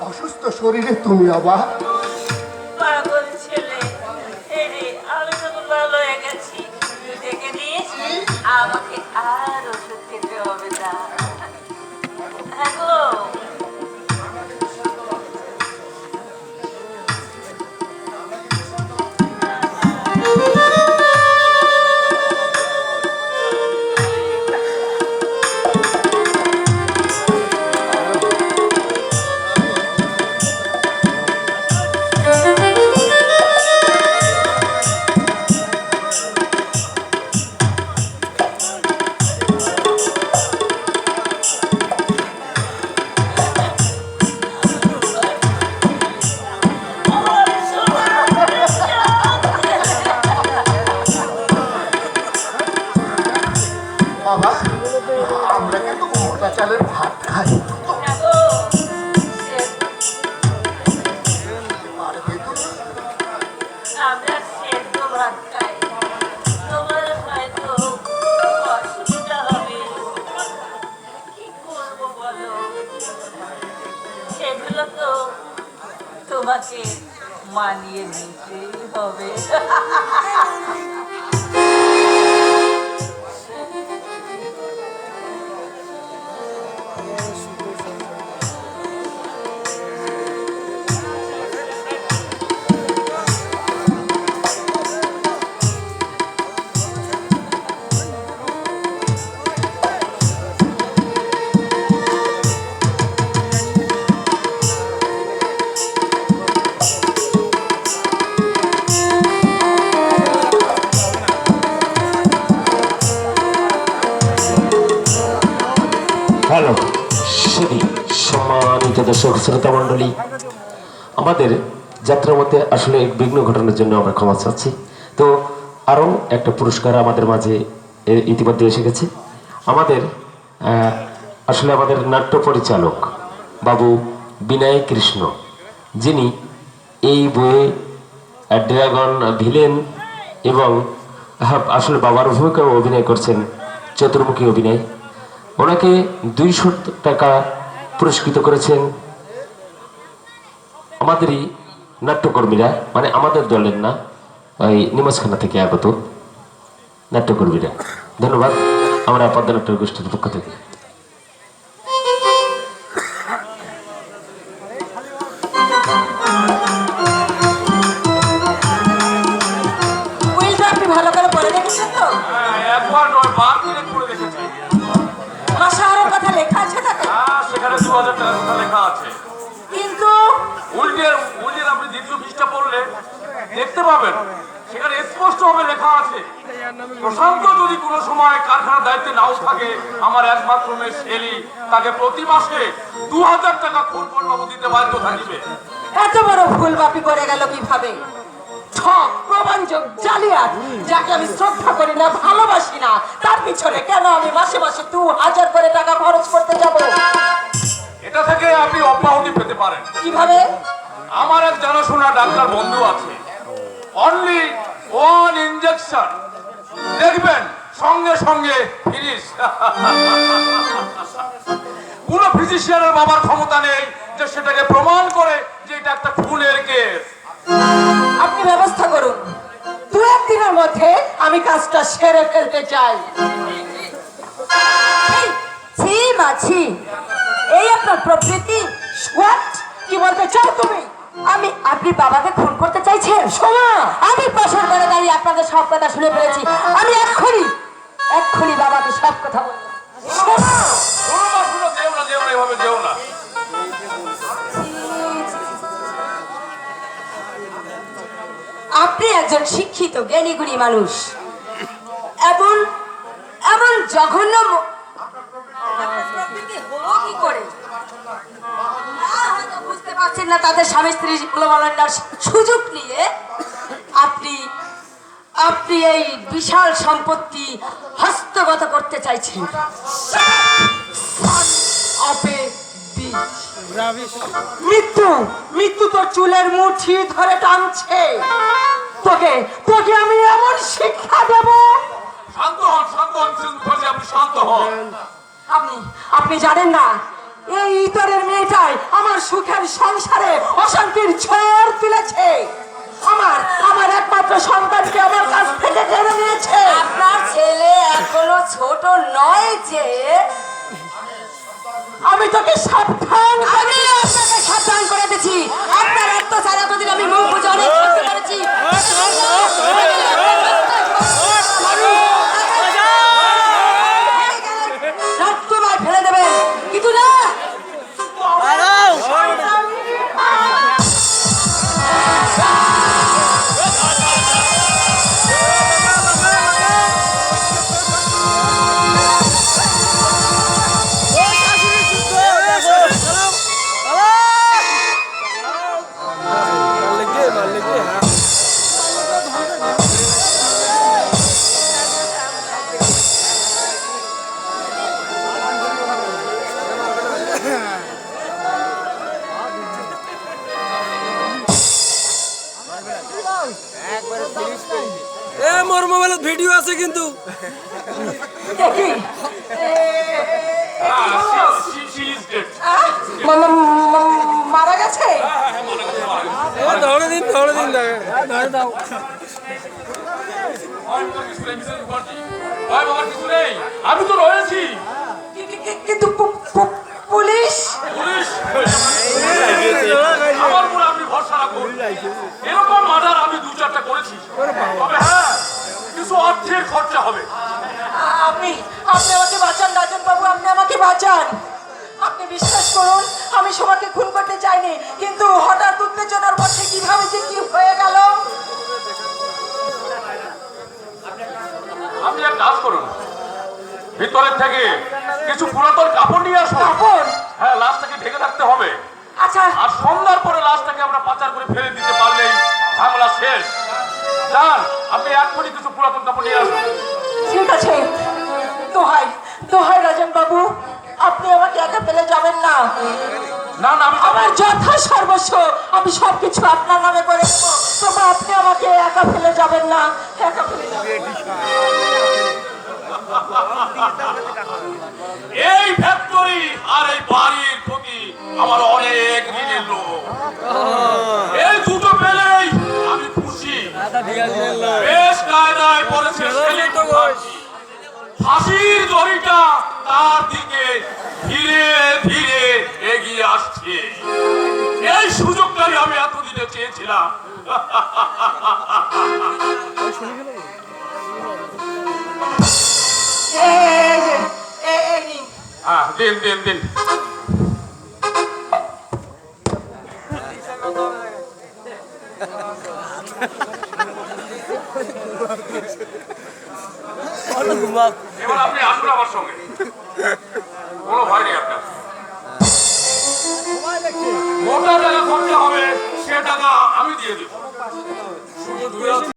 অসুস্থ শরীরে তুমি আবার। মানিয়ে নিতেই হবে। হ্যালো সেদি সম্মানিত দর্শক শ্রোতা মণ্ডলী আমাদের যাত্রার মধ্যে আসলে এক বিঘ্ন ঘটানোর জন্য আমরা ক্ষমা চাচ্ছি। তো আরও একটা পুরস্কার আমাদের মাঝে ইতিমধ্যে এসে গেছে। আমাদের আসলে আমাদের নাট্য পরিচালক বাবু বিনয় কৃষ্ণ যিনি এই বইয়ে ড্রাগন ভিলেন এবং আহ, আসলে বাবার ভূমিকাও অভিনয় করছেন চতুর্মুখী অভিনয়। ওনাকে দুইশো টাকা পুরস্কৃত করেছেন আমাদেরই নাট্যকর্মীরা মানে আমাদের দলের না ওই নিমাজখানা থেকে আগত নাট্যকর্মীরা। ধন্যবাদ আমরা পদ্মনাট্য গোষ্ঠীর পক্ষ থেকে। ভালো করে পড়ে দেখেছেন তো? হ্যাঁ, একবার নয় বার তিনেক পড়ে দেখেছি হাজার কথা লেখা আছে। কিন্তু আপনি দ্বিতীয় পৃষ্ঠা পড়লে দেখতে পাবেন সেখানে লেখা আছে প্রশান্ত যদি কোনো সময় কারখানার দায়িত্বে নাও থাকে আমার একমাত্র মেয়ে শেলি তাকে প্রতি মাসে দু হাজার টাকা বাবু দিতে বাধ্য থাকিবে। এত বড় ভুল বাপি করে গেল কীভাবে? ঠক প্রবঞ্চক জালিয়াত যাকে আমি শ্রদ্ধা করি না ভালোবাসি না তার পিছনে কেন আমি মাসে মাসে দু হাজার করে টাকা খরচ করতে যাব? আপনি অব্যাহতি পেতে পারেন। কীভাবে? আমার এক জানাশোনা ডাক্তার বন্ধু আছে। অনলি ওয়ান ইনজেকশন দেখবেন সঙ্গে সঙ্গে ফিনিশ কোনো ফিজিশিয়ানের বাবার ক্ষমতা নেই যে সেটাকে প্রমাণ করে যে এটা একটা খুনের কেস আপনি ব্যবস্থা করুন। দু একদিনের মধ্যে আমি কাজটা সেরে ফেলতে চাই। ছি মাছি। এই আপনার প্রকৃতি হোয়াট কি বলতে চাও তুমি? আমি আপনি বাবাকে খুন করতে চাইছেন? শোনা আমি পাশের ঘরে দাঁড়িয়ে আপনাদের সব কথা শুনে ফেলেছি। আমি এক্ষুনি এক্ষুনি বাবাকে সব কথা বলব। আপনি একজন শিক্ষিত জ্ঞানীগুণী মানুষ। এমন এমন জঘন্য তাদের স্বামী স্ত্রী সুযোগ নিয়ে আপনি আপনি এই বিশাল সম্পত্তি হস্তগত করতে চাইছেন মৃত্যু মৃত্যু তোর চুলের মুঠি ধরে টানছে। তোকে তোকে আমি এমন শিক্ষা দেব। শান্ত হন শান্ত হন শান্ত হন। আপনি আপনি জানেন না এই ইতরের মেয়েটাই আমার সুখের সংসারে অশান্তির ঝড় তুলেছে। আমার আমার একমাত্র সন্তানকে আমার কাছ থেকে কেড়ে নিয়েছে। আপনার ছেলে এখনও ছোট নয় যে। আমি তোকে সাবধান আমি আপনাকে সাবধান করে দিচ্ছি। আপনার অত্যাচার এতদিন আমি মুখ ভিডিও আছে কিন্তু। মারা গেছে? ধরে দিন ধরে দিন ধরে দাও। আমি তো রয়েছি কিন্তু পুলিশ। পুলিশ। ভিতরের থেকে কিছু পুরাতন কাপড় নিয়ে কাপড়? হ্যাঁ লাশটাকে ঢেকে থাকতে হবে। আচ্ছা। আর সন্ধ্যার পরে লাশটাকে আমরা পাচার করে ফেলে দিতে পারলেই ঝামেলা শেষ। যান আপনি এক্ষুনি কিছু পুরাতন কাপড় নিয়ে আসুন। ঠিক আছে। দোহাই দোহাই রাজন বাবু আপনি আমাকে একা ফেলে যাবেন না। না না আমি আমার যথা সর্বস্ব আমি সবকিছু আপনার নামে করে দেবো। তবে আপনি আমাকে একা ফেলে যাবেন না। একা ফেলে যাবেন। এই ফ্যাক্টরি আর এই বাড়ির প্রতি আমার অনেক ঋণের লোক। এই দুটো পেলেই আমি খুশি। বেশ কায়দায় পড়েছে। ফাঁসির দড়িটা তার দিকে ধীরে ধীরে এগিয়ে আসছে। এই সুযোগটাই আমি এতদিনে চেয়েছিলাম। হ্যাঁ দিন দিন দিন এবার আপনি আসুন আমার সঙ্গে কোনো ভয় নেই আপনার মোটা টাকা খরচা হবে সে টাকা আমি দিয়ে দেবো